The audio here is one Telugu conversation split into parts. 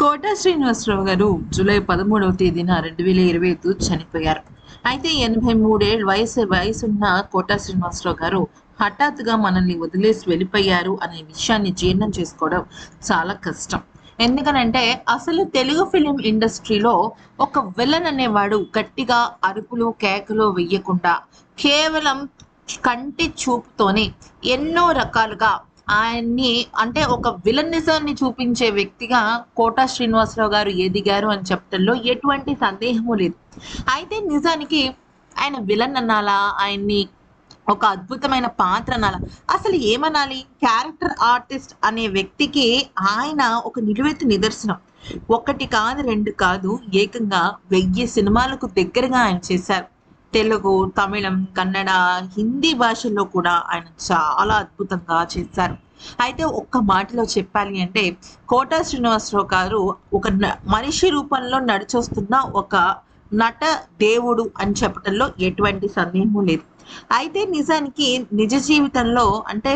కోట శ్రీనివాసరావు గారు జూలై పదమూడవ తేదీన రెండు వేల ఇరవై ఐదు చనిపోయారు. అయితే ఎనభై మూడేళ్ళ వయసు వయసున్న కోట శ్రీనివాసరావు గారు హఠాత్తుగా మనల్ని వదిలేసి వెళ్ళిపోయారు అనే విషయాన్ని జీర్ణం చేసుకోవడం చాలా కష్టం. ఎందుకనంటే అసలు తెలుగు ఫిలిం ఇండస్ట్రీలో ఒక విలన్ అనేవాడు గట్టిగా అరుపులు కేకలు వెయ్యకుండా కేవలం కంటి చూపుతోనే ఎన్నో రకాలుగా ఆయన్ని అంటే ఒక విలనిజాన్ని చూపించే వ్యక్తిగా కోటా శ్రీనివాసరావు గారు ఎదిగారు అని చెప్పడంలో ఎటువంటి సందేహము లేదు. అయితే నిజానికి ఆయన విలన్ అనాలా? ఆయన్ని ఒక అద్భుతమైన పాత్ర అనాలా? అసలు ఏమనాలి? క్యారెక్టర్ ఆర్టిస్ట్ అనే వ్యక్తికి ఆయన ఒక నిలువెత్తు నిదర్శనం. ఒకటి కాదు రెండు కాదు ఏకంగా వెయ్యి సినిమాలకు దగ్గరగా ఆయన చేశారు. తెలుగు తమిళం కన్నడ హిందీ భాషల్లో కూడా ఆయన చాలా అద్భుతంగా చేశారు. అయితే ఒక్క మాటలో చెప్పాలి అంటే కోటా శ్రీనివాసరావు గారు ఒక మనిషి రూపంలో నడిచొస్తున్న ఒక నట దేవుడు అని చెప్పడంలో ఎటువంటి సందేహం లేదు. అయితే నిజానికి నిజ జీవితంలో అంటే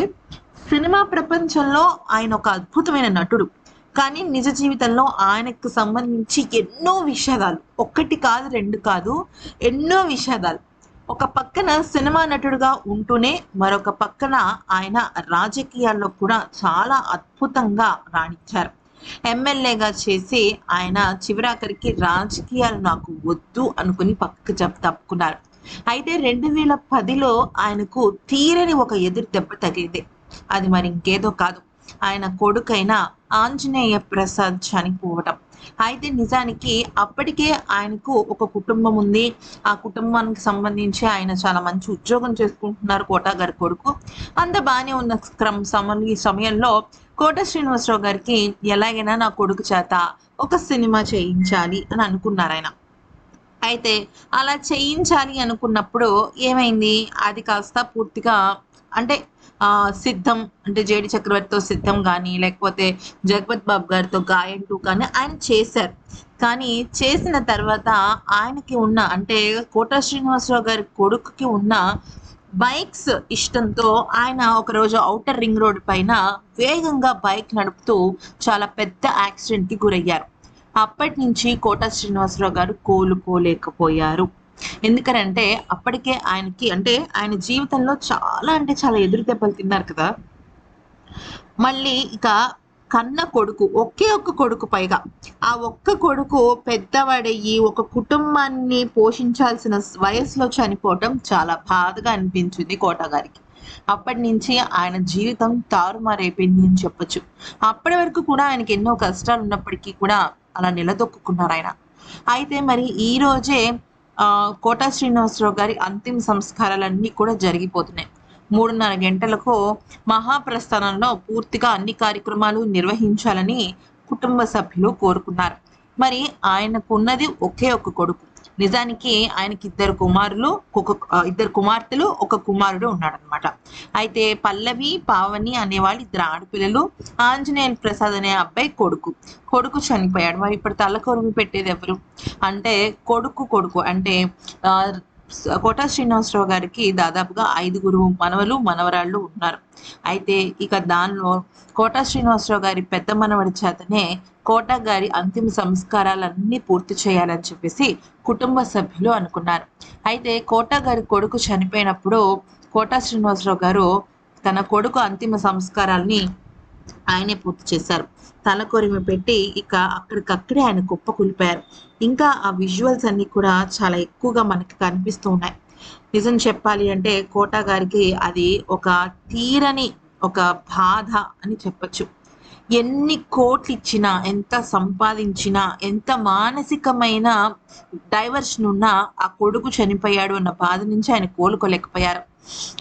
సినిమా ప్రపంచంలో ఆయన ఒక అద్భుతమైన నటుడు. కానీ నిజ జీవితంలో ఆయనకు సంబంధించి ఎన్నో విషాదాలు ఒక్కటి కాదు రెండు కాదు ఎన్నో విషాదాలు. ఒక పక్కన సినిమా నటుడుగా ఉంటూనే మరొక పక్కన ఆయన రాజకీయాల్లో కూడా చాలా అద్భుతంగా రాణించారు. ఎమ్మెల్యేగా చేసి ఆయన చివరాఖరికి రాజకీయాలు నాకు వద్దు అనుకుని పక్కకు చెప్ తప్పుకున్నారు. అయితే రెండు వేల పదిలో ఆయనకు తీరని ఒక ఎదురు దెబ్బ తగిలింది. అది మరి ఇంకేదో కాదు. ఆయన కొడుకైన ఆంజనేయ ప్రసాద్ చనిపోవటం అయితే నిజానికి అప్పటికే ఆయనకు ఒక కుటుంబం ఉంది. ఆ కుటుంబానికి సంబంధించి ఆయన చాలా మంచి ఉద్యోగం చేసుకుంటున్నారు కోటా గారి కొడుకు. అంత బాగానే ఉన్న క్రమ సమయం ఈ సమయంలో కోట శ్రీనివాసరావు గారికి ఎలాగైనా నా కొడుకు చేత ఒక సినిమా చేయించాలి అని అనుకున్నారు ఆయన. అయితే అలా చేయించాలి అనుకున్నప్పుడు ఏమైంది? అది కాస్త పూర్తిగా అంటే ఆ సిద్ధం అంటే జేడి చక్రవర్తితో సిద్ధం కానీ లేకపోతే జగపత్ బాబు గారితో గాయంటూ కానీ ఆయన చేశారు. కానీ చేసిన తర్వాత ఆయనకి ఉన్న అంటే కోట శ్రీనివాసరావు గారి కొడుకుకి ఉన్న బైక్స్ ఇష్టంతో ఆయన ఒకరోజు ఔటర్ రింగ్ రోడ్ పైన వేగంగా బైక్ నడుపుతూ చాలా పెద్ద యాక్సిడెంట్కి గురయ్యారు. అప్పటి నుంచి కోట శ్రీనివాసరావు గారు కోలుకోలేకపోయారు. ఎందుకనంటే అప్పటికే ఆయనకి అంటే ఆయన జీవితంలో చాలా అంటే చాలా ఎదురు దెబ్బలు తిన్నారు కదా. మళ్ళీ ఇక కన్న కొడుకు ఒకే ఒక్క కొడుకు పైగా. ఆ ఒక్క కొడుకు పెద్దవాడయ్యి ఒక కుటుంబాన్ని పోషించాల్సిన వయసులో చనిపోవటం చాలా బాధగా అనిపించింది కోట గారికి. అప్పటి నుంచి ఆయన జీవితం తారుమారైపోయింది అని చెప్పొచ్చు. అప్పటి వరకు కూడా ఆయనకి ఎన్నో కష్టాలు ఉన్నప్పటికీ కూడా అలా నిలదొక్కున్నారు ఆయన. అయితే మరి ఈ రోజే కోటా శ్రీనివాసరావు గారి అంతిమ సంస్కారాలన్నీ కూడా జరిగిపోతున్నాయి. మూడున్నర గంటలకు మహాప్రస్థానంలో పూర్తిగా అన్ని కార్యక్రమాలు నిర్వహించాలని కుటుంబ సభ్యులు కోరుకున్నారు. మరి ఆయనకు ఉన్నది ఒకే ఒక కొడుకు. నిజానికి ఆయనకి ఇద్దరు కుమారులు ఒక ఇద్దరు కుమార్తెలు ఒక కుమారుడు ఉన్నాడనమాట అయితే పల్లవి పావని అనేవాళ్ళు ఇద్దరు ఆడపిల్లలు. ఆంజనేయ ప్రసాద్ అనే అబ్బాయి కొడుకు. కొడుకు చనిపోయాడు. మరి ఇప్పుడు తలకొరుగు పెట్టేది ఎవరు? అంటే కొడుకు కొడుకు. అంటే ఆ, కోట శ్రీనివాసరావు గారికి దాదాపుగా ఐదుగురు మనవలు మనవరాళ్ళు ఉన్నారు. అయితే ఇక దానిలో కోట శ్రీనివాసరావు గారి పెద్ద మనవడి చేతనే కోట గారి అంతిమ సంస్కారాలన్నీ పూర్తి చేయాలని చెప్పేసి కుటుంబ సభ్యులు అనుకున్నారు. అయితే కోట గారి కొడుకు చనిపోయినప్పుడు కోట శ్రీనివాసరావు గారు తన కొడుకు అంతిమ సంస్కారాల్ని ఆయనే పూర్తి చేశారు. తల కొరిమి పెట్టి ఇక అక్కడికక్కడే ఆయన కుప్ప కులిపారు ఇంకా ఆ విజువల్స్ అన్ని కూడా చాలా ఎక్కువగా మనకి కనిపిస్తూ ఉన్నాయి. నిజం చెప్పాలి అంటే కోట గారికి అది ఒక తీరని ఒక బాధ అని చెప్పొచ్చు. ఎన్ని కోట్లు ఇచ్చినా ఎంత సంపాదించినా ఎంత మానసికమైన డైవర్షన్ ఉన్నా ఆ కొడుకు చనిపోయాడు అన్న బాధ నుంచి ఆయన కోలుకోలేకపోయారు.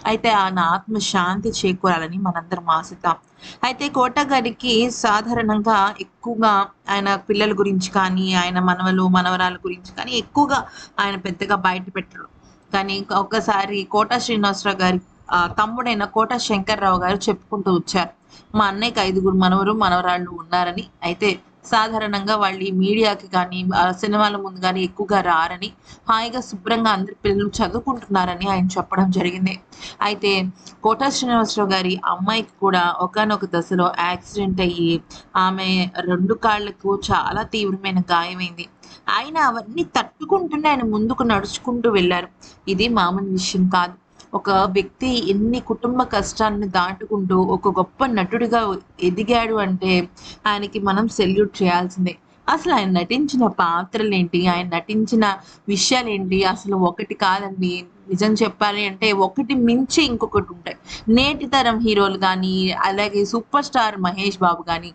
అయితే ఆయన ఆత్మ శాంతి చేకూరాలని మనందరం ఆశిద్దాం. అయితే కోట గారికి సాధారణంగా ఎక్కువగా ఆయన పిల్లల గురించి కానీ ఆయన మనవలు మనవరాల గురించి కానీ ఎక్కువగా ఆయన పెద్దగా బయట పెట్టరు. కానీ ఒక్కసారి కోట శ్రీనివాసరావు గారి తమ్ముడైన కోట శంకర్రావు గారు చెప్పుకుంటూ వచ్చారు. మా అన్నయ్యకి ఐదుగురు మనవరు మనవరాళ్ళు ఉన్నారని అయితే సాధారణంగా వాళ్ళు ఈ మీడియాకి కానీ సినిమాల ముందు కానీ ఎక్కువగా రారని హాయిగా శుభ్రంగా అందరి పిల్లలు చదువుకుంటున్నారని ఆయన చెప్పడం జరిగింది. అయితే కోటా శ్రీనివాసరావు గారి అమ్మాయికి కూడా ఒకనొక దశలో యాక్సిడెంట్ అయ్యి ఆమె రెండు కాళ్ళకు చాలా తీవ్రమైన గాయమైంది. ఆయన అవన్నీ తట్టుకుంటూనే ఆయన ముందుకు నడుచుకుంటూ వెళ్ళారు. ఇది మామూలు విషయం కాదు. ఒక వ్యక్తి ఎన్ని కుటుంబ కష్టాలను దాటుకుంటూ ఒక గొప్ప నటుడిగా ఎదిగాడు అంటే ఆయనకి మనం సెల్యూట్ చేయాల్సిందే. అసలు ఆయన నటించిన పాత్రలు ఏంటి ఆయన నటించిన విషయాలు ఏంటి అసలు ఒకటి కాదండి. నిజం చెప్పాలి అంటే ఒకటి మించి ఇంకొకటి ఉంటాయి. నేటి తరం హీరోలు కానీ అలాగే సూపర్ స్టార్ మహేష్ బాబు కానీ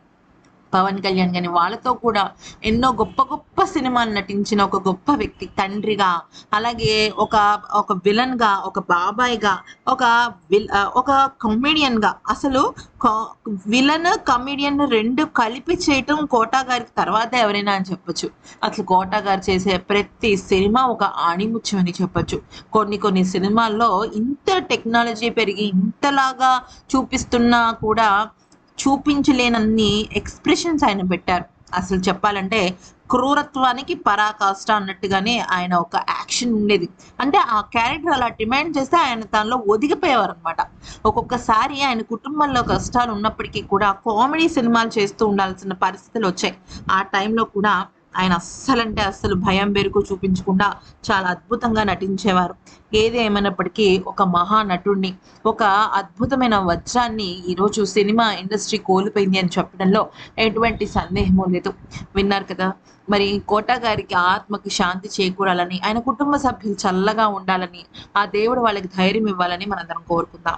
పవన్ కళ్యాణ్ కానీ వాళ్ళతో కూడా ఎన్నో గొప్ప గొప్ప సినిమాలు నటించిన ఒక గొప్ప వ్యక్తి తండ్రిగా అలాగే ఒక ఒక విలన్గా ఒక బాబాయ్గా ఒక విల్ ఒక కమెడియన్గా అసలు విలన్ కమెడియన్ రెండు కలిపి చేయటం కోటా గారికి తర్వాత ఎవరైనా అని చెప్పొచ్చు. అసలు కోటా గారు చేసే ప్రతి సినిమా ఒక ఆణిముత్యం అని చెప్పొచ్చు. కొన్ని కొన్ని సినిమాల్లో ఇంత టెక్నాలజీ పెరిగి ఇంతలాగా చూపిస్తున్నా కూడా చూపించలేనన్ని ఎక్స్ప్రెషన్స్ ఆయన పెట్టారు. అసలు చెప్పాలంటే క్రూరత్వానికి పరాకాష్ట అన్నట్టుగానే ఆయన ఒక యాక్షన్ ఉండేది. అంటే ఆ క్యారెక్టర్ అలా డిమాండ్ చేస్తే ఆయన దానిలో ఒదిగిపోయేవారు అనమాట ఒక్కొక్కసారి ఆయన కుటుంబంలో కష్టాలు ఉన్నప్పటికీ కూడా కామెడీ సినిమాలు చేస్తూ ఉండాల్సిన పరిస్థితులు వచ్చాయి. ఆ టైంలో కూడా ఆయన అస్సలంటే అస్సలు భయం బెరుకు చూపించకుండా చాలా అద్భుతంగా నటించేవారు. ఏది ఏమైనప్పటికీ ఒక మహా నటుడిని ఒక అద్భుతమైన వజ్రాన్ని ఈరోజు సినిమా ఇండస్ట్రీ కోల్పోయింది అని చెప్పడంలో ఎటువంటి సందేహము లేదు. విన్నారు కదా మరి కోట గారికి ఆత్మకి శాంతి చేకూరాలని ఆయన కుటుంబ సభ్యులు చల్లగా ఉండాలని ఆ దేవుడు వాళ్ళకి ధైర్యం ఇవ్వాలని మనందరం కోరుకుందాం.